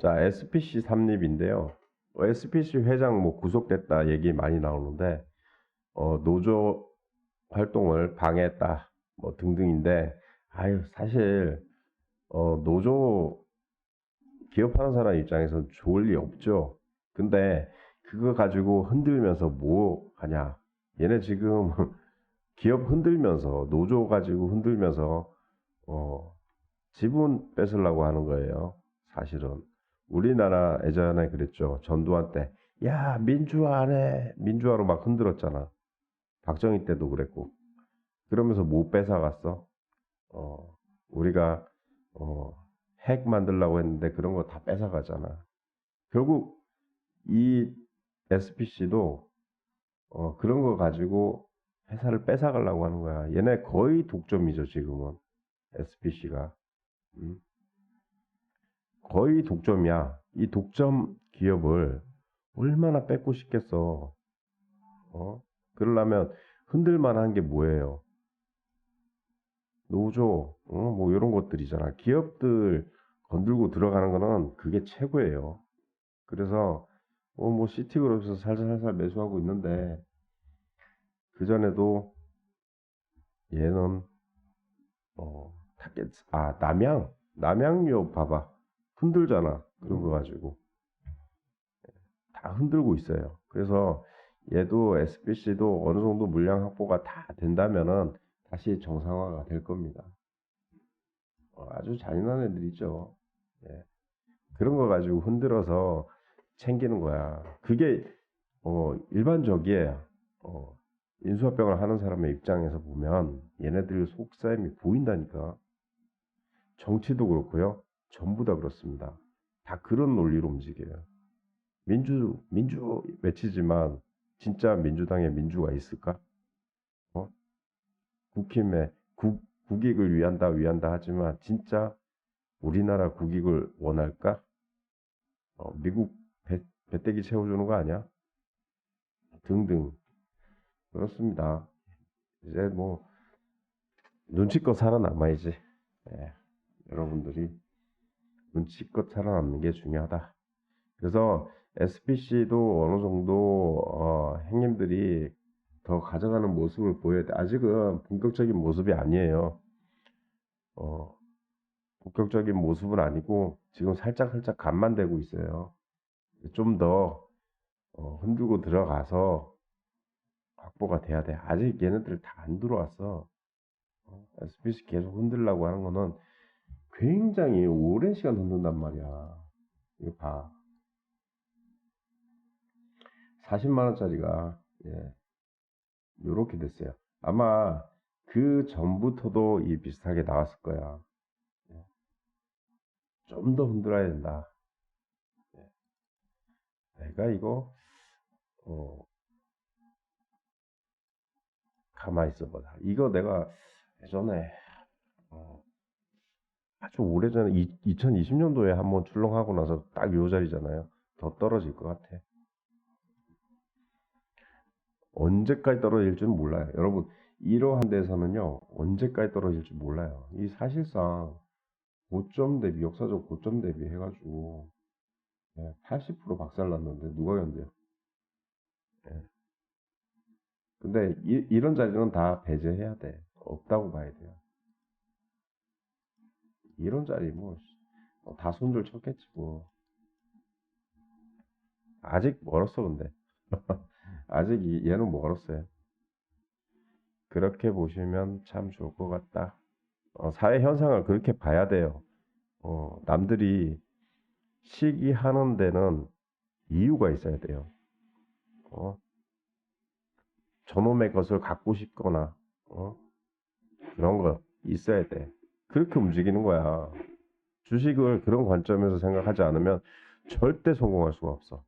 자, SPC 삼립인데요. 어, SPC 회장 뭐 구속됐다 얘기 많이 나오는데 어, 노조 활동을 방해했다 뭐 등등인데 아유 사실 어, 노조 기업하는 사람 입장에선 좋을 리 없죠. 근데 그거 가지고 흔들면서 뭐 하냐? 얘네 지금 기업 흔들면서 노조 가지고 흔들면서 어, 지분 뺏으려고 하는 거예요. 사실은 우리나라 예전에 그랬죠. 전두환 때, 야 민주화 안 해, 민주화로 막 흔들었잖아. 박정희 때도 그랬고. 그러면서 못 뺏어갔어. 어, 우리가 어, 핵 만들려고 했는데 그런 거 다 뺏어가잖아. 결국 이 SPC도 어, 그런 거 가지고 회사를 뺏어가려고 하는 거야. 얘네 거의 독점이죠, 지금은. SPC가. 음. 거의 독점이야. 이 독점 기업을 얼마나 뺏고 싶겠어. 어? 그러려면 흔들만한 게 뭐예요? 노조, 어? 뭐 이런 것들이잖아. 기업들 건들고 들어가는 거는 그게 최고예요. 그래서 어, 뭐 시티그룹에서 살살살살 매수하고 있는데 그 전에도 얘는 어 타겟 아 남양 남양유 봐봐 흔들잖아 그런 거 가지고 다 흔들고 있어요. 그래서 얘도 SBC도 어느 정도 물량 확보가 다 된다면은 다시 정상화가 될 겁니다. 어, 아주 잔인한 애들이죠. 예. 그런 거 가지고 흔들어서 챙기는 거야. 그게 어, 일반적이에요. 어, 인수합병을 하는 사람의 입장에서 보면 얘네들 속셈이 보인다니까. 정치도 그렇고요. 전부 다 그렇습니다. 다 그런 논리로 움직여요. 민주 민주 외치지만 진짜 민주당에 민주가 있을까? 어? 국힘에 국, 국익을 위한다 위한다 하지만 진짜 우리나라 국익을 원할까? 어, 미국 배, 배때기 채워주는 거 아니야? 등등 그렇습니다. 이제 뭐 눈치껏 살아남아야지. 예, 여러분들이 눈치껏 살아남는 게 중요하다. 그래서 SPC도 어느 정도 어, 행님들이 더 가져가는 모습을 보여야 돼. 아직은 본격적인 모습이 아니에요. 어, 본격적인 모습은 아니고 지금 살짝 살짝 간만 되고 있어요. 좀더 어, 흔들고 들어가서 확보가 돼야 돼. 아직 얘네들 다 안 들어왔어. 어, SPC 계속 흔들려고 하는 거는 굉장히 오랜 시간 흔든단 말이야. 이거 봐. 40만 원짜리가 예, 요렇게 됐어요. 아마 그 전부터도 이 비슷하게 나왔을 거야. 좀더 흔들어야 된다. 예. 내가 이거 어, 가만히 있어보자. 이거 내가 예전에 어, 아주 오래전에 2020년도에 한번 출렁하고 나서 딱 요 자리잖아요. 더 떨어질 것 같아. 언제까지 떨어질 줄 몰라요. 여러분, 이러한 데서는요, 언제까지 떨어질 줄 몰라요. 이 사실상 고점 대비, 역사적 고점 대비 해가지고, 80% 박살났는데, 누가 견뎌요? 예. 근데 이, 런 자리는 다 배제해야 돼. 없다고 봐야 돼요. 이런 자리 뭐, 어, 다 손절 쳤겠지 뭐. 아직 멀었어, 근데. 아직 이- 얘는 멀었어요. 그렇게 보시면 참 좋을 것 같다. 어, 사회 현상을 그렇게 봐야 돼요. 어, 남들이 시기하는 데는 이유가 있어야 돼요. 어, 저놈의 것을 갖고 싶거나, 어, 그런 거 있어야 돼. 그렇게 움직이는 거야. 주식을 그런 관점에서 생각하지 않으면 절대 성공할 수가 없어.